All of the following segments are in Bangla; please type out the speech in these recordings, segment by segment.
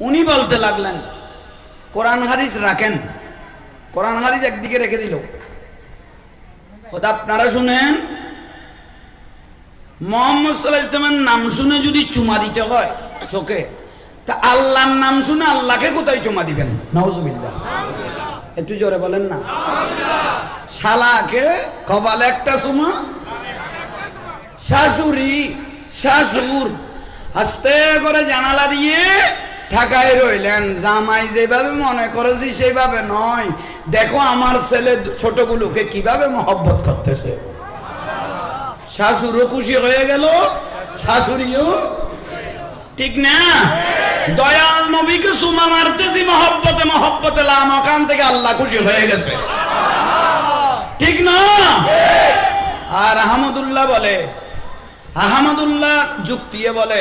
উনি বলতে লাগলেন, কোরআন হাদিস রাখেন। কোরআন হাদিস একদিকে রেখে দিল। খোদা আপনারা শুনেন, মোহাম্মদ সাল্লাহ ইসলামের নাম শুনে যদি চুমা দিতে হয় চোখে, তা আল্লাহর নাম শুনে আল্লাহকে কোথায় চুমা দিবেন? নওজুবিল্লাহ একটু জোরে বলেন না। শালাকে কপালে একটা চুমা, শাশুড়ি শাশুর আস্তে করে জানালা দিয়ে ঢাকায় রইলেন। জামাই যেভাবে মনে করেছি সেইভাবে নয়। দেখো আমার ছেলে ছোটগুলোকে কীভাবে মহব্বত করতেছে। শাশুড়ও খুশি হয়ে গেল, শাশুড়িও। ঠিক না? দয়াল নবীকে সুমা মারতেছি, মহব্বতে মহব্বতে লামকান থেকে আল্লাহ খুশি হয়ে গেছে। ঠিক না? আর আহমদুল্লাহ বলে, আহমদুল্লাহ যুক্তিয়ে বলে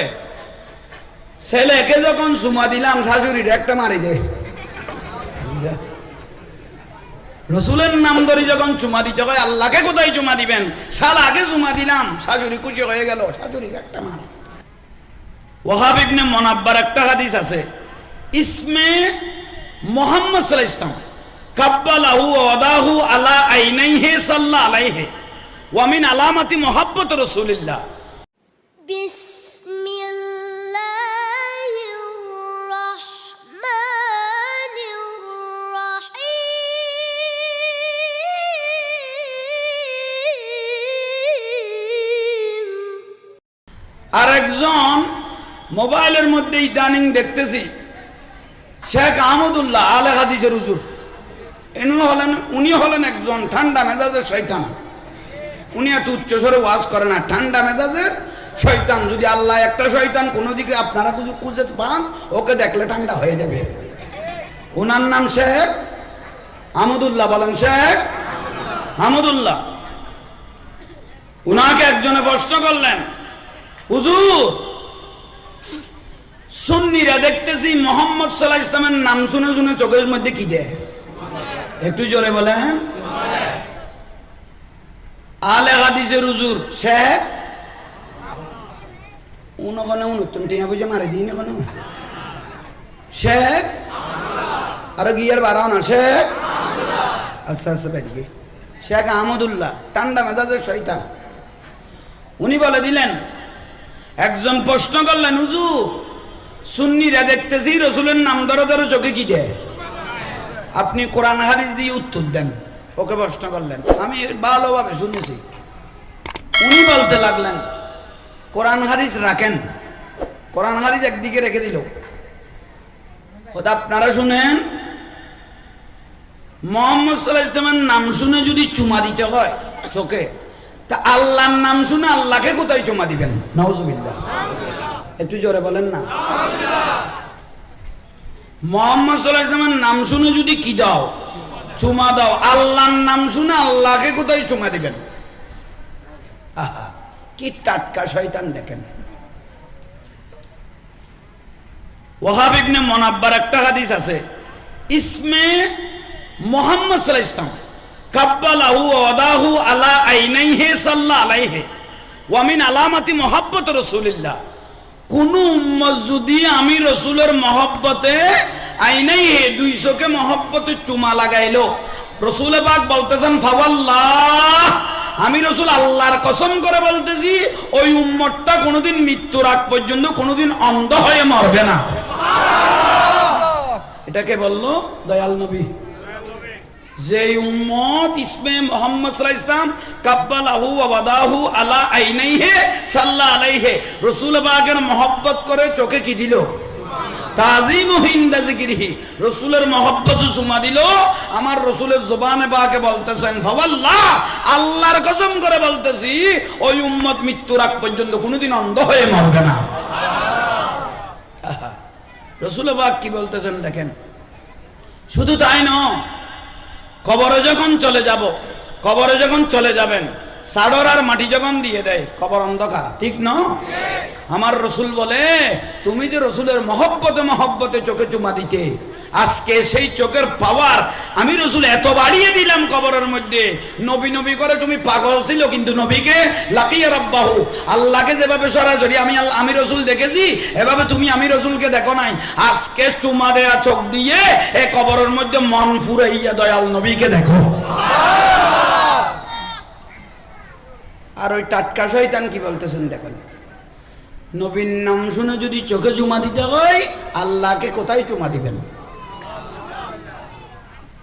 ছেলেকে যখন চুমা দিলাম শাশুড়ি একটা মারি দে। রসুলের নাম ধরে যখন চুমা দিতে হয়, আল্লাহকে কোথায় চুমা দিবেন? সাল আগে চুমা দিলাম, শাশুড়ি কুচি হয়ে গেল শাশুড়ি একটা মার। ওহাব ইবনে মনাব্বার একটা হাদিস আছে, ইসমে মোহাম্মদ সাল ইসলাম কাব্বালাহু ওয়াদাহু আলা আইনাইহি সাল্লাহ আলাইহি ওয়ামিন আলামাতি মোহাব্বত রসুলিল্লাহ। একজন মোবাইলের মধ্যে ইদানিং দেখতেছি। শেখ আহমদুল্লাহ আলে হাদিসের হুজুর। এনু হলেন উনি হলেন একজন ঠান্ডা মেজাজের শয়তান। উনি এত উচ্চস্বরে ওয়াজ করে না ঠান্ডা মেজাজের শয়তান। যদি আল্লাহ একটা শয়তান, কোনো দিকে আপনারা কিছু খুঁজে পান, ওকে দেখলে ঠান্ডা হয়ে যাবে। ওনার নাম শেখ আহমদুল্লাহ, বলেন শেখ আহমদুল্লাহ। উনাকে একজনে প্রশ্ন করলেন, হুজুর সুন্নিরা দেখতেছি মোহাম্মদ সাল্লাহ ইসলামের নাম শুনে শুনে চোখের মধ্যে কি দেয়? একটু জোরে বলেন। আলে হাদিসের হুজুর শেখ উনখানে উনত্তম টিয়া বুঝে মারে দিই না শেখ আর গিয়ার বাড়াও না শেখ আচ্ছা আচ্ছা বেরিয়ে শেখ আহমদুল্লাহ, ঠান্ডা মেজাজের শৈতান উনি বলে দিলেন, একজন প্রশ্ন করলেন উজু সুন্নিরা দেখতেছি রসুলের নাম ধরে ধরে চোখে কি দেয়? আপনি কোরআন হাদিস দিয়ে উত্তর দেন, ওকে প্রশ্ন করলেন। আমি ভালোভাবে শুনেছি। উনি বলতে লাগলেন, কোরআন হাদিস রাখেন। কোরআন হাদিস একদিকে রেখে দিল। আপনারা শুনেন? মোহাম্মদ সাল্লাহ ইসলামের নাম শুনে যদি চুমা দিতে হয় চোখে, তা আল্লাহর নাম শুনে আল্লাহকে কোথায় চুমা দিবেন? নওজুবিল্লাহ একটু জোরে বলেন না। মোহাম্মদ সাল্লাহ ইসলামের নাম শুনে যদি কি দাও, চুমা দাও, আল্লাহর নাম শুনে আল্লাহকে কোথায় চুমা দিবেন? আহা, কি টাটকা শয়তান দেখেন। ওহাব ইবনে মনাব্বার একটা হাদিস আছে, ইসমে মোহাম্মদ সাল্লাহ ইসলাম কাব্বালাহু ওয়াদাহু আলা আইনাইহি সাল্লা আলাইহি, ওয়া মিন আলামাতি মুহাব্বত রাসূলিল্লাহ। কোন উম্মত যদি আমি রসুলের মহব্বতে আইনাই দুই চোখে মহব্বতে চুমা লাগাইলো। রসুল বাগ বলতেছেন ফাওয়াল্লাহ আমি রসুল আল্লাহর কসম করে বলতেছি ওই উম্মতটা কোনোদিন মৃত্যুর আগ পর্যন্ত কোনোদিন অন্ধ হয়ে মরবে না। এটাকে বলল দয়াল নবী। যে উম্মত ইসমে মোহাম্মদ সাল্লাহ ইসলাম কাব্বালাহু ওয়াদাহু আলা আইনাইহে সাল্লা আলাইহে। রসুল বাগের মহব্বত করে চোখে কি দিল? তাজিম হিন্দা জিকিরহি রসুলের মহব্বত সুমা দিল। আমার রসুলের জবানে বাকে বলতেছেন, ফাওয়াল্লাহ, আল্লাহর কসম করে বলতেছি, ওই উম্মত মৃত্যুর আগ পর্যন্ত কোনোদিন অন্ধ হয়ে মরবে না। রসুল বাগ কি বলতেছেন দেখেন? শুধু তাই নয় কবরে যখন চলে যাব কবরে যখন চলে যাবেন সাডর আর মাটি যখন দিয়ে দেয় কবর অন্ধকার ঠিক ন? আমার রসুল বলে তুমি যে রসুলের মহব্বতে মহব্বতে চোখে চুমা দিতে আজকে সেই চোখের পাওয়ার আমি রসুল এত বাড়িয়ে দিলাম কবরের মধ্যে। নবী নবী করে তুমি পাগল ছিল, কিন্তু নবীকে লাকিয়ে রব্বাহু। আল্লাহকে যেভাবে সরাসরি আমি আমি রসুল দেখেছি, এভাবে তুমি আমি রসুলকে দেখো নাই। আজকে চুমা দেয়া চোখ দিয়ে এ কবরের মধ্যে মন ফুরাইয়া দয়াল নবীকে দেখো। আর ওই টাটকা শয়তান কি বলতেছেন দেখেন? নবীন নাম শুনে যদি চোখে জুমা দিতে হয়, আল্লাহকে কোথায় চুমা দিবেন?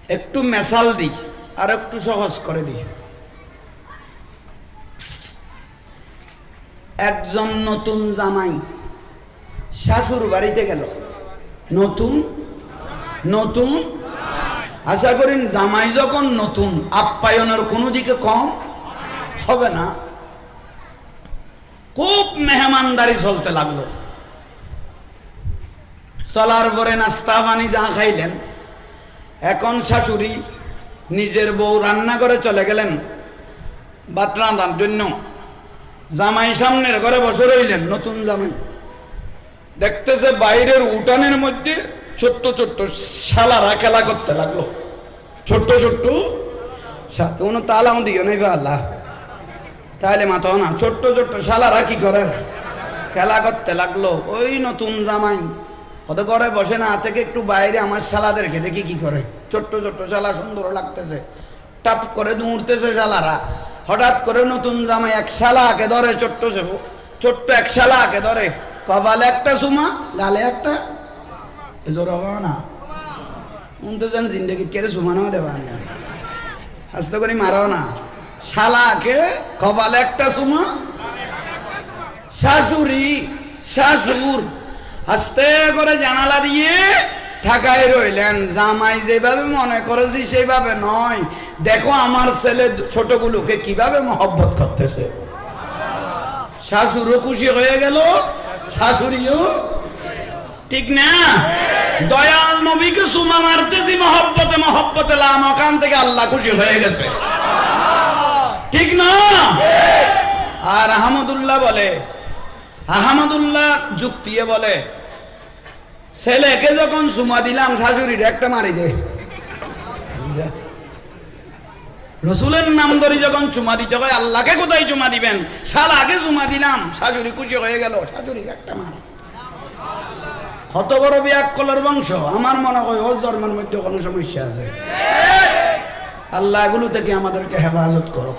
একটু মেশাল দিই, আর একটু সহজ করে দিই। একজন নতুন জামাই শাশুর বাড়িতে গেল। নতুন? নতুন? আশা করেন জামাই যখন নতুন, আপ্যায়নের কোনো দিকে কম হবে না। খুব মেহমানদারি চলতে লাগল। চলার পরে নাস্তা পানি যা খাইলেন এখন শাশুড়ি নিজের বউ রান্না করে চলে গেলেন ভাত রান্নার জন্য। জামাই সামনের ঘরে বসে রইলেন নতুন জামাই। দেখতেছে বাইরের উঠানের মধ্যে ছোট্ট ছোট্ট শালারা খেলা করতে লাগল। ছোট্ট ছোট্ট কোনো তালাম দিও নাই আল্লাহ। তাহলে মাতো না, ছোট্ট ছোট্ট শালারা কি করে খেলা করতে লাগল। ওই নতুন জামাই কত করে বসে না, থেকে একটু বাইরে আমার শালাদেরকে দেখি কি করে? ছোট্ট ছোট্ট শালা সুন্দর লাগতেছে। টাপ করে দৌড়তেছে শালারা। হঠাৎ করে নতুন জামাই এক শালাকে ধরে, ছোট্ট ছোট ছোট্ট এক শালাকে ধরে। কপালে একটা সুমা, গালে একটা। জোর না। উনতো জিন্দগি কেড়ে সুমানো দেবা না। আস্তে করে মারাও না। শালাকে কপালে একটা সুমা, শাশুড়ি শাশুর আস্তে করে জানালা দিয়ে ঢাকায় রইলেন। জামাই যেভাবে মনে করেছি সেইভাবে নয়। দেখো আমার ছেলে ছোটগুলোকে কীভাবে মহব্বত করতেছে। শাশুরও খুশি হয়ে গেল, শাশুড়িও ঠিক না? দয়াল নবীকে সুমা মারতেছি, মহব্বতে মহব্বতে লাম, ওখান থেকে আল্লাহ খুশি হয়ে গেছে। ঠিক না? আর আহমদুল্লাহ বলে, আহমদুল্লাহ যুক্তিয়ে বলে ছেলেকে যখন সুমা দিলাম, শাশুড়ির একটা মারি দে। রসুলের নাম ধরে যখন চুমা দিতে হয়, আল্লাহকে কোথায় চুমা দিবেন? সাল আগে চুমা দিলাম, শাশুড়ি খুশি হয়ে গেল শাশুড়িকে একটা মার। কত বড় বিয়াক কলার বংশ? আমার মনে হয় ও জন্মের মধ্যে কোনো সমস্যা আছে। আল্লাহ এগুলো থেকে আমাদেরকে হেফাজত করো।